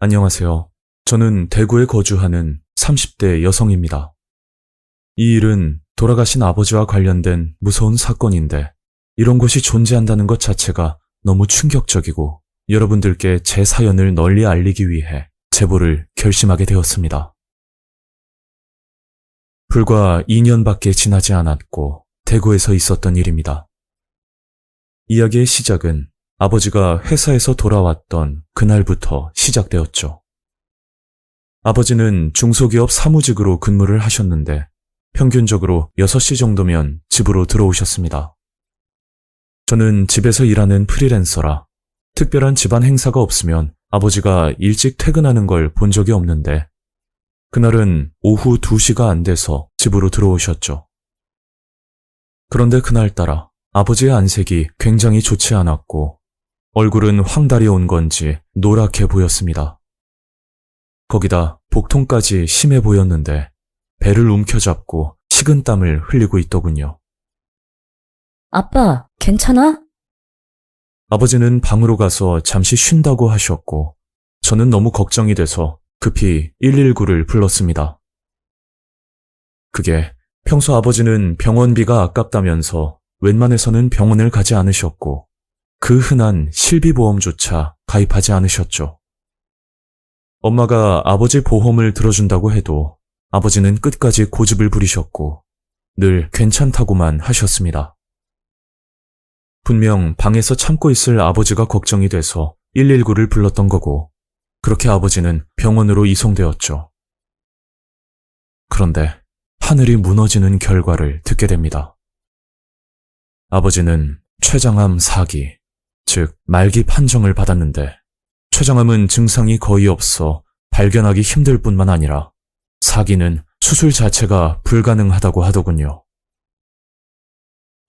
안녕하세요. 저는 대구에 거주하는 30대 여성입니다. 이 일은 돌아가신 아버지와 관련된 무서운 사건인데 이런 곳이 존재한다는 것 자체가 너무 충격적이고 여러분들께 제 사연을 널리 알리기 위해 제보를 결심하게 되었습니다. 불과 2년밖에 지나지 않았고 대구에서 있었던 일입니다. 이야기의 시작은 아버지가 회사에서 돌아왔던 그날부터 시작되었죠. 아버지는 중소기업 사무직으로 근무를 하셨는데 평균적으로 6시 정도면 집으로 들어오셨습니다. 저는 집에서 일하는 프리랜서라 특별한 집안 행사가 없으면 아버지가 일찍 퇴근하는 걸 본 적이 없는데 그날은 오후 2시가 안 돼서 집으로 들어오셨죠. 그런데 그날따라 아버지의 안색이 굉장히 좋지 않았고 얼굴은 황달이 온 건지 노랗게 보였습니다. 거기다 복통까지 심해 보였는데 배를 움켜잡고 식은땀을 흘리고 있더군요. 아빠, 괜찮아? 아버지는 방으로 가서 잠시 쉰다고 하셨고 저는 너무 걱정이 돼서 급히 119를 불렀습니다. 그게 평소 아버지는 병원비가 아깝다면서 웬만해서는 병원을 가지 않으셨고 그 흔한 실비보험조차 가입하지 않으셨죠. 엄마가 아버지 보험을 들어준다고 해도 아버지는 끝까지 고집을 부리셨고 늘 괜찮다고만 하셨습니다. 분명 방에서 참고 있을 아버지가 걱정이 돼서 119를 불렀던 거고 그렇게 아버지는 병원으로 이송되었죠. 그런데 하늘이 무너지는 결과를 듣게 됩니다. 아버지는 췌장암 4기, 즉 말기 판정을 받았는데 췌장암은 증상이 거의 없어 발견하기 힘들 뿐만 아니라 4기는 수술 자체가 불가능하다고 하더군요.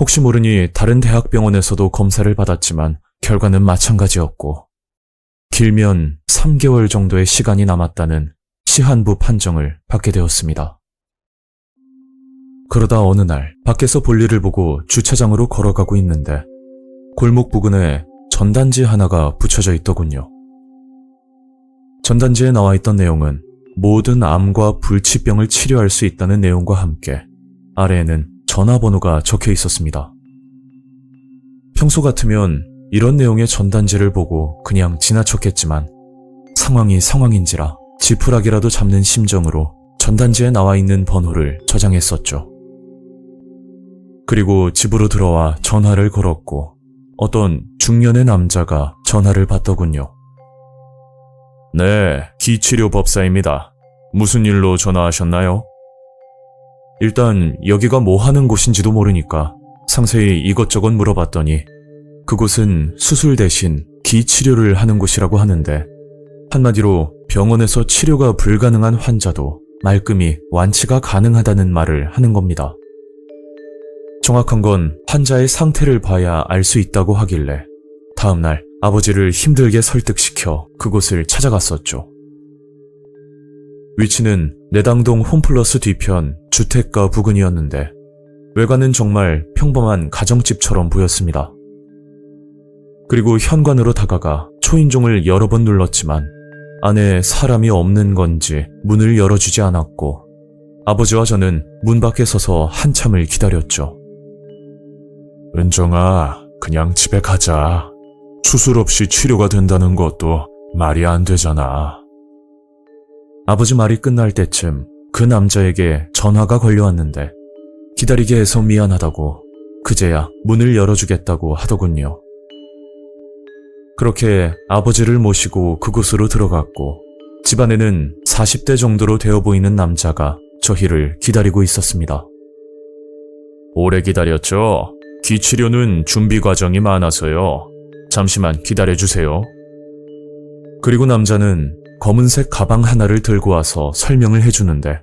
혹시 모르니 다른 대학병원에서도 검사를 받았지만 결과는 마찬가지였고 길면 3개월 정도의 시간이 남았다는 시한부 판정을 받게 되었습니다. 그러다 어느 날 밖에서 볼일을 보고 주차장으로 걸어가고 있는데 골목 부근에 전단지 하나가 붙여져 있더군요. 전단지에 나와 있던 내용은 모든 암과 불치병을 치료할 수 있다는 내용과 함께 아래에는 전화번호가 적혀 있었습니다. 평소 같으면 이런 내용의 전단지를 보고 그냥 지나쳤겠지만 상황이 상황인지라 지푸라기라도 잡는 심정으로 전단지에 나와 있는 번호를 저장했었죠. 그리고 집으로 들어와 전화를 걸었고 어떤 중년의 남자가 전화를 받더군요. 네, 기치료 법사입니다. 무슨 일로 전화하셨나요? 일단 여기가 뭐 하는 곳인지도 모르니까 상세히 이것저것 물어봤더니 그곳은 수술 대신 기치료를 하는 곳이라고 하는데 한마디로 병원에서 치료가 불가능한 환자도 말끔히 완치가 가능하다는 말을 하는 겁니다. 정확한 건 환자의 상태를 봐야 알 수 있다고 하길래 다음날 아버지를 힘들게 설득시켜 그곳을 찾아갔었죠. 위치는 내당동 홈플러스 뒤편 주택가 부근이었는데 외관은 정말 평범한 가정집처럼 보였습니다. 그리고 현관으로 다가가 초인종을 여러 번 눌렀지만 안에 사람이 없는 건지 문을 열어주지 않았고 아버지와 저는 문 밖에 서서 한참을 기다렸죠. 은정아, 그냥 집에 가자. 수술 없이 치료가 된다는 것도 말이 안 되잖아. 아버지 말이 끝날 때쯤 그 남자에게 전화가 걸려왔는데 기다리게 해서 미안하다고 그제야 문을 열어주겠다고 하더군요. 그렇게 아버지를 모시고 그곳으로 들어갔고 집안에는 40대 정도로 되어 보이는 남자가 저희를 기다리고 있었습니다. 오래 기다렸죠? 기치료는 준비 과정이 많아서요. 잠시만 기다려주세요. 그리고 남자는 검은색 가방 하나를 들고 와서 설명을 해주는데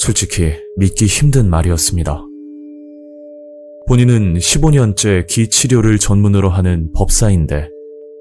솔직히 믿기 힘든 말이었습니다. 본인은 15년째 기치료를 전문으로 하는 법사인데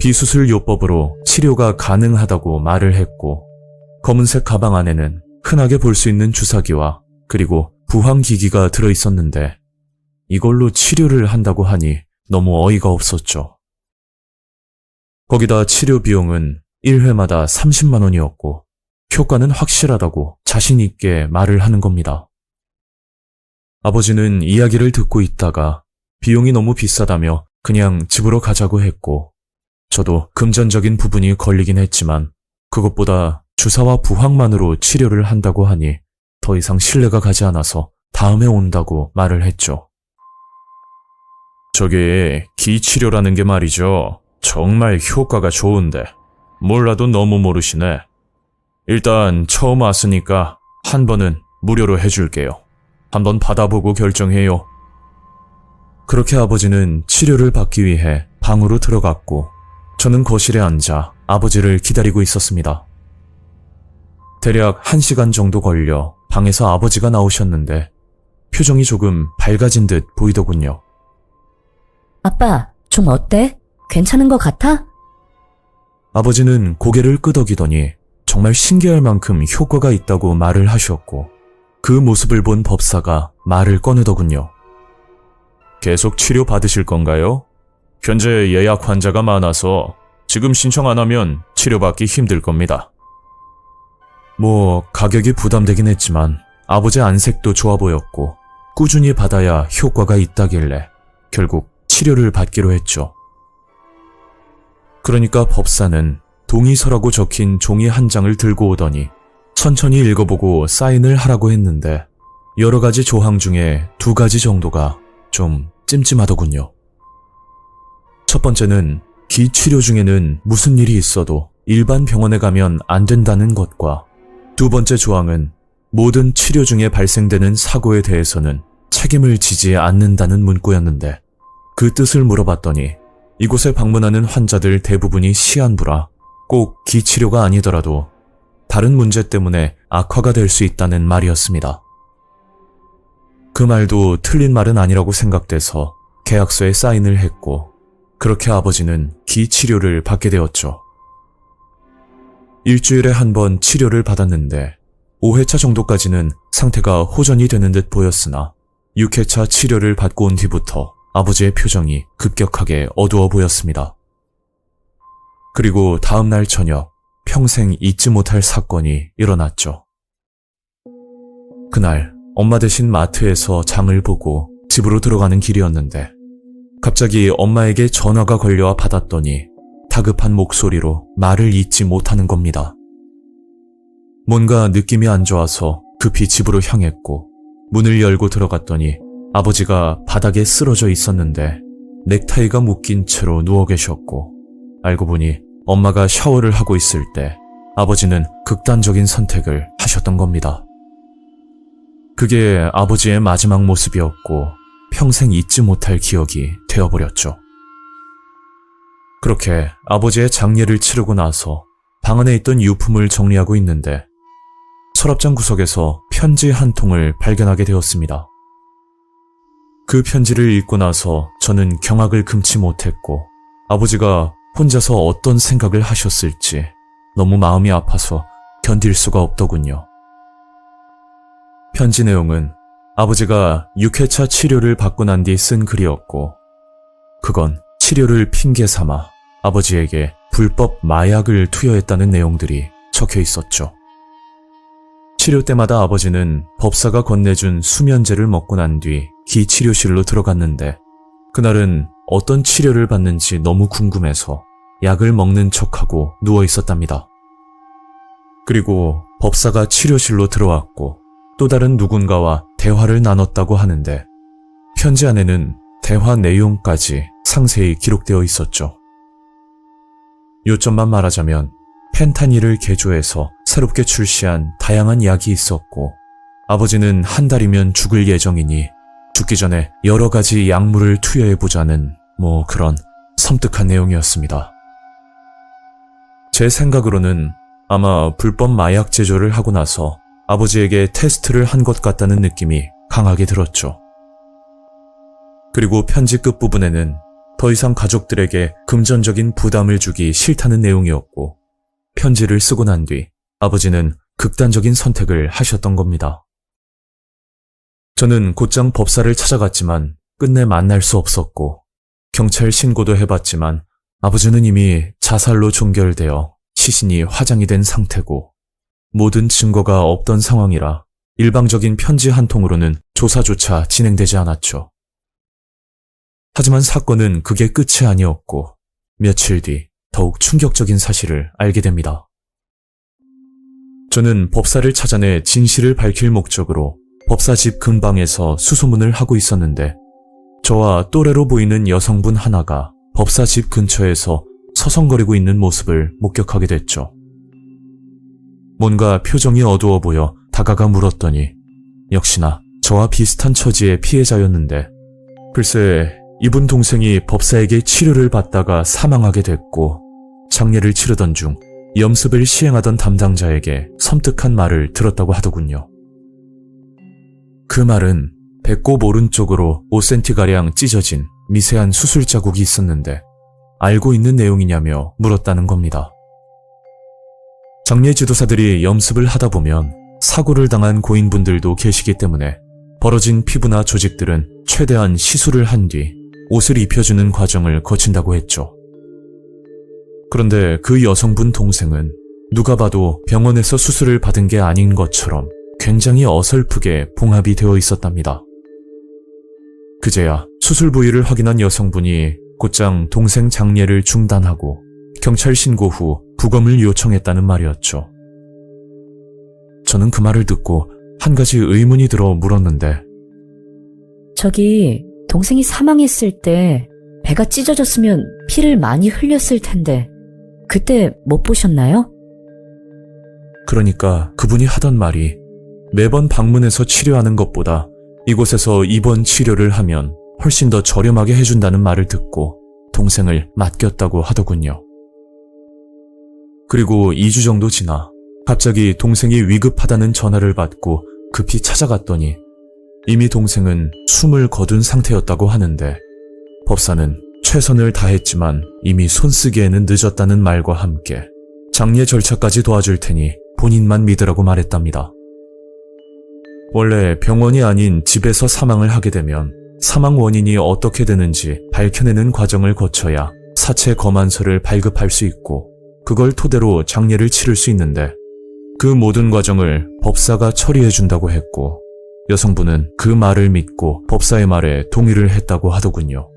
비수술 요법으로 치료가 가능하다고 말을 했고 검은색 가방 안에는 흔하게 볼 수 있는 주사기와 그리고 부항기기가 들어 있었는데 이걸로 치료를 한다고 하니 너무 어이가 없었죠. 거기다 치료 비용은 1회마다 30만 원이었고 효과는 확실하다고 자신 있게 말을 하는 겁니다. 아버지는 이야기를 듣고 있다가 비용이 너무 비싸다며 그냥 집으로 가자고 했고 저도 금전적인 부분이 걸리긴 했지만 그것보다 주사와 부항만으로 치료를 한다고 하니 더 이상 신뢰가 가지 않아서 다음에 온다고 말을 했죠. 저게 기치료라는 게 말이죠. 정말 효과가 좋은데 몰라도 너무 모르시네. 일단 처음 왔으니까 한 번은 무료로 해줄게요. 한번 받아보고 결정해요. 그렇게 아버지는 치료를 받기 위해 방으로 들어갔고 저는 거실에 앉아 아버지를 기다리고 있었습니다. 대략 1시간 정도 걸려 방에서 아버지가 나오셨는데 표정이 조금 밝아진 듯 보이더군요. 아빠, 좀 어때? 괜찮은 것 같아? 아버지는 고개를 끄덕이더니 정말 신기할 만큼 효과가 있다고 말을 하셨고 그 모습을 본 법사가 말을 꺼내더군요. 계속 치료 받으실 건가요? 현재 예약 환자가 많아서 지금 신청 안 하면 치료받기 힘들 겁니다. 뭐 가격이 부담되긴 했지만 아버지 안색도 좋아 보였고 꾸준히 받아야 효과가 있다길래 결국 치료를 받기로 했죠. 그러니까 법사는 동의서라고 적힌 종이 한 장을 들고 오더니 천천히 읽어보고 사인을 하라고 했는데 여러 가지 조항 중에 두 가지 정도가 좀 찜찜하더군요. 첫 번째는 기 치료 중에는 무슨 일이 있어도 일반 병원에 가면 안 된다는 것과 두 번째 조항은 모든 치료 중에 발생되는 사고에 대해서는 책임을 지지 않는다는 문구였는데 그 뜻을 물어봤더니 이곳에 방문하는 환자들 대부분이 시한부라 꼭 기치료가 아니더라도 다른 문제 때문에 악화가 될 수 있다는 말이었습니다. 그 말도 틀린 말은 아니라고 생각돼서 계약서에 사인을 했고 그렇게 아버지는 기치료를 받게 되었죠. 일주일에 한 번 치료를 받았는데 5회차 정도까지는 상태가 호전이 되는 듯 보였으나 6회차 치료를 받고 온 뒤부터 아버지의 표정이 급격하게 어두워 보였습니다. 그리고 다음날 저녁 평생 잊지 못할 사건이 일어났죠. 그날 엄마 대신 마트에서 장을 보고 집으로 들어가는 길이었는데 갑자기 엄마에게 전화가 걸려와 받았더니 다급한 목소리로 말을 잇지 못하는 겁니다. 뭔가 느낌이 안 좋아서 급히 집으로 향했고 문을 열고 들어갔더니 아버지가 바닥에 쓰러져 있었는데 넥타이가 묶인 채로 누워 계셨고 알고 보니 엄마가 샤워를 하고 있을 때 아버지는 극단적인 선택을 하셨던 겁니다. 그게 아버지의 마지막 모습이었고 평생 잊지 못할 기억이 되어버렸죠. 그렇게 아버지의 장례를 치르고 나서 방 안에 있던 유품을 정리하고 있는데 서랍장 구석에서 편지 한 통을 발견하게 되었습니다. 그 편지를 읽고 나서 저는 경악을 금치 못했고 아버지가 혼자서 어떤 생각을 하셨을지 너무 마음이 아파서 견딜 수가 없더군요. 편지 내용은 아버지가 6회차 치료를 받고 난 뒤 쓴 글이었고 그건 치료를 핑계 삼아 아버지에게 불법 마약을 투여했다는 내용들이 적혀 있었죠. 치료 때마다 아버지는 법사가 건네준 수면제를 먹고 난 뒤 기치료실로 들어갔는데 그날은 어떤 치료를 받는지 너무 궁금해서 약을 먹는 척하고 누워 있었답니다. 그리고 법사가 치료실로 들어왔고 또 다른 누군가와 대화를 나눴다고 하는데 편지 안에는 대화 내용까지 상세히 기록되어 있었죠. 요점만 말하자면 펜타닐을 개조해서 새롭게 출시한 다양한 약이 있었고 아버지는 한 달이면 죽을 예정이니 죽기 전에 여러 가지 약물을 투여해보자는 뭐 그런 섬뜩한 내용이었습니다. 제 생각으로는 아마 불법 마약 제조를 하고 나서 아버지에게 테스트를 한 것 같다는 느낌이 강하게 들었죠. 그리고 편지 끝부분에는 더 이상 가족들에게 금전적인 부담을 주기 싫다는 내용이었고 편지를 쓰고 난 뒤 아버지는 극단적인 선택을 하셨던 겁니다. 저는 곧장 법사를 찾아갔지만 끝내 만날 수 없었고 경찰 신고도 해봤지만 아버지는 이미 자살로 종결되어 시신이 화장이 된 상태고 모든 증거가 없던 상황이라 일방적인 편지 한 통으로는 조사조차 진행되지 않았죠. 하지만 사건은 그게 끝이 아니었고 며칠 뒤 더욱 충격적인 사실을 알게 됩니다. 저는 법사를 찾아내 진실을 밝힐 목적으로 법사 집 근방에서 수소문을 하고 있었는데 저와 또래로 보이는 여성분 하나가 법사 집 근처에서 서성거리고 있는 모습을 목격하게 됐죠. 뭔가 표정이 어두워 보여 다가가 물었더니 역시나 저와 비슷한 처지의 피해자였는데 글쎄 이분 동생이 법사에게 치료를 받다가 사망하게 됐고 장례를 치르던 중 염습을 시행하던 담당자에게 섬뜩한 말을 들었다고 하더군요. 그 말은 배꼽 오른쪽으로 5cm가량 찢어진 미세한 수술 자국이 있었는데 알고 있는 내용이냐며 물었다는 겁니다. 장례 지도사들이 염습을 하다 보면 사고를 당한 고인분들도 계시기 때문에 벌어진 피부나 조직들은 최대한 시술을 한 뒤 옷을 입혀주는 과정을 거친다고 했죠. 그런데 그 여성분 동생은 누가 봐도 병원에서 수술을 받은 게 아닌 것처럼 굉장히 어설프게 봉합이 되어 있었답니다. 그제야 수술 부위를 확인한 여성분이 곧장 동생 장례를 중단하고 경찰 신고 후 부검을 요청했다는 말이었죠. 저는 그 말을 듣고 한 가지 의문이 들어 물었는데 저기, 동생이 사망했을 때 배가 찢어졌으면 피를 많이 흘렸을 텐데, 그때 못 보셨나요? 그러니까 그분이 하던 말이 매번 방문해서 치료하는 것보다 이곳에서 입원 치료를 하면 훨씬 더 저렴하게 해준다는 말을 듣고 동생을 맡겼다고 하더군요. 그리고 2주 정도 지나 갑자기 동생이 위급하다는 전화를 받고 급히 찾아갔더니 이미 동생은 숨을 거둔 상태였다고 하는데 법사는 최선을 다했지만 이미 손쓰기에는 늦었다는 말과 함께 장례 절차까지 도와줄 테니 본인만 믿으라고 말했답니다. 원래 병원이 아닌 집에서 사망을 하게 되면 사망 원인이 어떻게 되는지 밝혀내는 과정을 거쳐야 사체 검안서를 발급할 수 있고 그걸 토대로 장례를 치를 수 있는데 그 모든 과정을 법사가 처리해준다고 했고 여성분은 그 말을 믿고 법사의 말에 동의를 했다고 하더군요.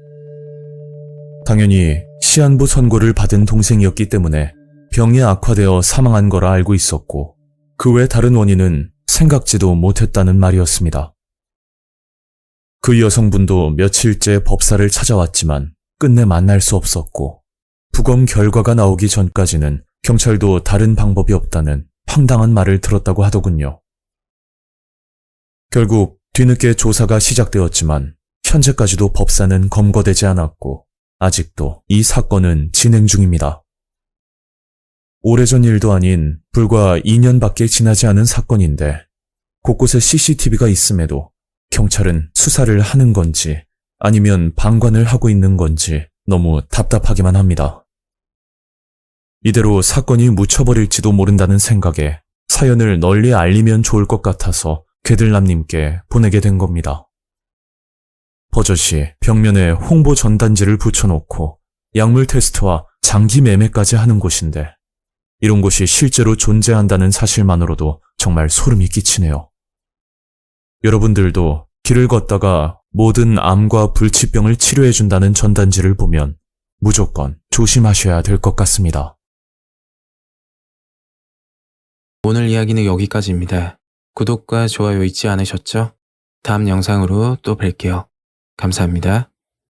당연히 시한부 선고를 받은 동생이었기 때문에 병이 악화되어 사망한 거라 알고 있었고 그 외 다른 원인은 생각지도 못했다는 말이었습니다. 그 여성분도 며칠째 법사를 찾아왔지만 끝내 만날 수 없었고 부검 결과가 나오기 전까지는 경찰도 다른 방법이 없다는 황당한 말을 들었다고 하더군요. 결국 뒤늦게 조사가 시작되었지만 현재까지도 법사는 검거되지 않았고 아직도 이 사건은 진행 중입니다. 오래전 일도 아닌 불과 2년밖에 지나지 않은 사건인데 곳곳에 CCTV가 있음에도 경찰은 수사를 하는 건지 아니면 방관을 하고 있는 건지 너무 답답하기만 합니다. 이대로 사건이 묻혀버릴지도 모른다는 생각에 사연을 널리 알리면 좋을 것 같아서 괴들남님께 보내게 된 겁니다. 버젓이 벽면에 홍보 전단지를 붙여놓고 약물 테스트와 장기 매매까지 하는 곳인데 이런 곳이 실제로 존재한다는 사실만으로도 정말 소름이 끼치네요. 여러분들도 길을 걷다가 모든 암과 불치병을 치료해준다는 전단지를 보면 무조건 조심하셔야 될 것 같습니다. 오늘 이야기는 여기까지입니다. 구독과 좋아요 잊지 않으셨죠? 다음 영상으로 또 뵐게요. 감사합니다.